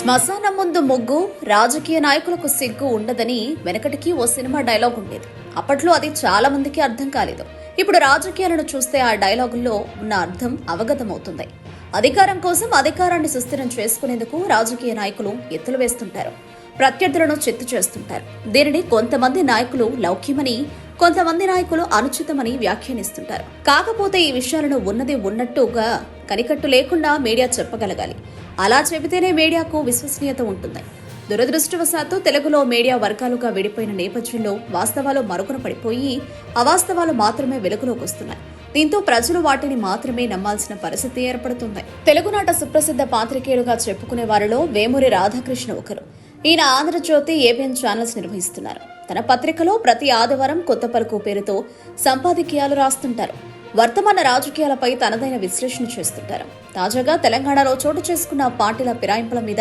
శ్మశానం ముందు ముగ్గు రాజకీయ నాయకులకు సిగ్గు ఉండదని వెనకటికి ఓ సినిమా డైలాగ్ ఉండేది. అప్పట్లో అది చాలా మందికి అర్థం కాలేదు. ఇప్పుడు రాజకీయాలను చూస్తే ఆ డైలాగుల్లో ఉన్న అర్థం అవగతమవుతుంది. అధికారం కోసం అధికారాన్ని సుస్థిరం చేసుకునేందుకు రాజకీయ నాయకులు ఎత్తులు వేస్తుంటారు. ప్రత్యర్థులను చిత్తు చేస్తుంటారు. దీనిని కొంతమంది నాయకులు లౌక్యమని కొంతమంది నాయకులు అనుచితమని వ్యాఖ్యానిస్తుంటారు. కాకపోతే ఈ విషయాలను ఉన్నది ఉన్నట్టుగా కనికట్టు లేకుండా మీడియా చెప్పగలగాలి. అలా చెబితేనే మీడియాకు విశ్వసనీయత ఉంటుంది. దురదృష్టవశాత్తు తెలుగులో మీడియా వర్గాలుగా విడిపోయిన నేపథ్యంలో వాస్తవాలు మరుగున పడిపోయి అవాస్తవాలు మాత్రమే వెలుగులోకి వస్తున్నాయి. దీంతో ప్రజలు వాటిని మాత్రమే నమ్మాల్సిన పరిస్థితి ఏర్పడుతుంది. తెలుగునాట సుప్రసిద్ధ పాత్రికేయులుగా చెప్పుకునే వారిలో వేమూరి రాధాకృష్ణ ఒకరు. ఈయన ఆంధ్రజ్యోతి ఏబిఎన్ ఛానల్స్ నిర్వహిస్తున్నారు. తన పత్రికలో ప్రతి ఆదివారం కొత్త పలుకు పేరుతో సంపాదకీయాలు రాస్తుంటారు. వర్తమాన రాజకీయాలపై తనదైన విశ్లేషణ చేస్తుంటారు. తాజాగా తెలంగాణలో చోటు చేసుకున్న పార్టీల ఫిరాయింపుల మీద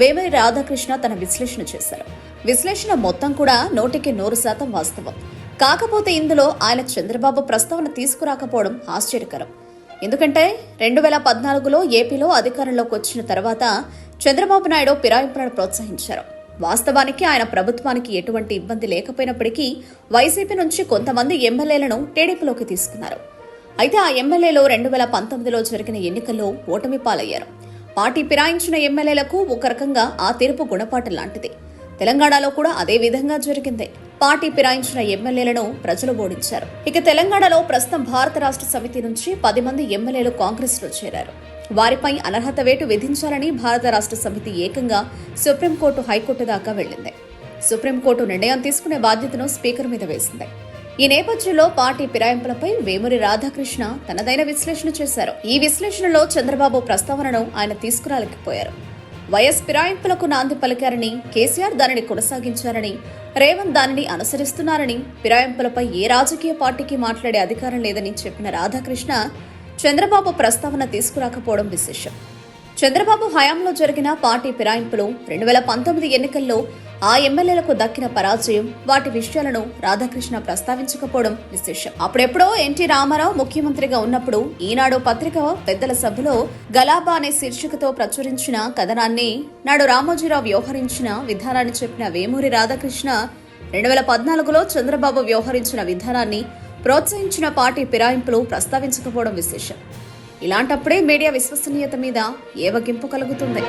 వేమరి రాధాకృష్ణ తన విశ్లేషణ చేశారు. విశ్లేషణ మొత్తం కూడా నోటికి నూరు శాతం వాస్తవం. కాకపోతే ఇందులో ఆయన చంద్రబాబు ప్రస్తావన తీసుకురాకపోవడం ఆశ్చర్యకరం. ఎందుకంటే రెండు వేల పద్నాలుగులో ఏపీలో అధికారంలోకి వచ్చిన తర్వాత చంద్రబాబు నాయుడు ఫిరాయింపులను ప్రోత్సహించారు. వాస్తవానికి ఆయన ప్రభుత్వానికి ఎటువంటి ఇబ్బంది లేకపోయినప్పటికీ వైసీపీ నుంచి కొంతమంది ఎమ్మెల్యేలను టీడీపీలోకి తీసుకున్నారు. అయితే ఆ ఎమ్మెల్యేలో రెండు వేల పంతొమ్మిదిలో జరిగిన ఎన్నికల్లో ఓటమి పాలయ్యారు. పార్టీ ఫిరాయించిన ఎమ్మెల్యేలకు ఒక రకంగా ఆ తీర్పు గుణపాఠం లాంటిది. తెలంగాణలో కూడా అదే విధంగా జరిగింది. పార్టీ ఫిరాయించిన ఎమ్మెల్యేలను ప్రజలు ఓడించారు. ఇక తెలంగాణలో ప్రస్తుతం భారత రాష్ట్ర సమితి నుంచి పది మంది ఎమ్మెల్యేలు కాంగ్రెస్లో చేరారు. వారిపై అనర్హత వేటు విధించాలని భారత రాష్ట్ర సమితి ఏకంగా సుప్రీంకోర్టు హైకోర్టు దాకా వెళ్ళింది సుప్రీంకోర్టు నిర్ణయం తీసుకునే బాధ్యతను స్పీకర్ మీద వేసింది. ఈ నేపథ్యంలో పార్టీ ఫిరాయింపులపై వేమూరి రాధాకృష్ణ తనదైన విశ్లేషణ చేశారు. ఈ విశ్లేషణలో చంద్రబాబు ప్రస్తావనను ఆయన తీసుకురాలేకపోయారు. వైఎస్ ఫిరాయింపులకు నాంది పలికారని కేసీఆర్ దానిని కొనసాగించారని రేవంత్ దానిని అనుసరిస్తున్నారని ఫిరాయింపులపై ఏ రాజకీయ పార్టీకి మాట్లాడే అధికారం లేదని చెప్పిన రాధాకృష్ణ చంద్రబాబు ప్రస్తావన తీసుకురాకపోవడం విశేషం. చంద్రబాబు హయాంలో జరిగిన పార్టీ ఫిరాయింపులు రెండు వేల పంతొమ్మిది ఎన్నికల్లో ఆ ఎమ్మెల్యేలకు దక్కిన పరాజయం వాటి విషయాలను రాధాకృష్ణ ప్రస్తావించకపోవడం విశేషం. అప్పుడెప్పుడో ఎన్టీ రామారావు ముఖ్యమంత్రిగా ఉన్నప్పుడు ఈనాడు పత్రిక పెద్దల సభలో గలాబా అనే శీర్షికతో ప్రచురించిన కథనాన్ని నాడు రామోజీరావు వ్యవహరించిన విధానాన్ని చెప్పిన వేమూరి రాధాకృష్ణ రెండు వేల పద్నాలుగులో చంద్రబాబు వ్యవహరించిన విధానాన్ని ప్రోత్సహించిన పార్టీ ఫిరాయింపులు ప్రస్తావించకపోవడం విశేషం. ఇలాంటప్పుడే మీడియా విశ్వసనీయత మీద ఏవగింపు కలుగుతుంది?